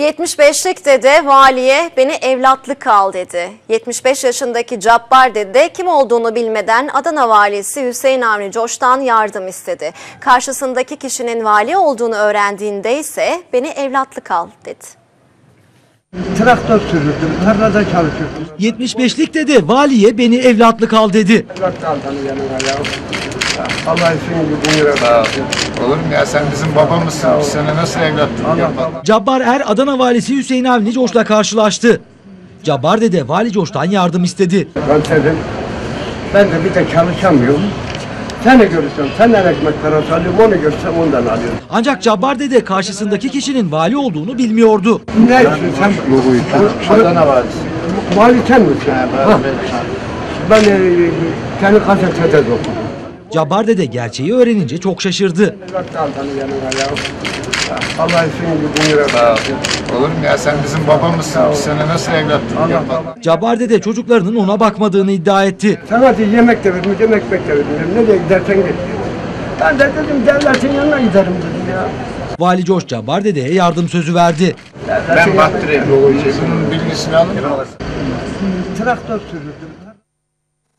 75'lik dede valiye beni evlatlık al dedi. 75 yaşındaki Cabbar dede kim olduğunu bilmeden Adana valisi Hüseyin Avni Coş'tan yardım istedi. Karşısındaki kişinin vali olduğunu öğrendiğinde ise beni evlatlık al dedi. Traktör sürürdüm, tarlada çalışırdım. 75'lik dede valiye beni evlatlık al dedi. Evlat kaldım yanına ya. Allah Sağ ol. versin. Olur mu ya sen bizim babamızsın. Biz sana nasıl evlatlık yapalım? Cabbar Er Adana valisi Hüseyin Avni Coş'la karşılaştı. Cabbar dede vali Coş'tan yardım istedi. Ben dedim, ben de bir de çalışamıyorum. Seni görürsem senden ekmek parası alıyorum, onu görsem ondan alıyorum. Ancak Cabbar dede karşısındaki kişinin vali olduğunu bilmiyordu. Ne için sen? Adana valisi. Mali sen misin? Ha. Ben e, seni gazetede de okudum. Cabbar dede gerçeği öğrenince çok şaşırdı. Allah ol. versin. Olur mu ya sen bizim babamızsın. Biz sana nasıl evlatlık yapalım? Cabbar dede çocuklarının ona bakmadığını iddia etti. Sana diye yemek de vermeyeceğim, ekmek de vermeyeceğim. Nereye gidersen git. Ben de dedim devletin yanına giderim dedim ya. Vali Coş Cabbar dedeye yardım sözü verdi. Ben baktırayım. Bunun bilgisini alın. Traktör sürürdüm.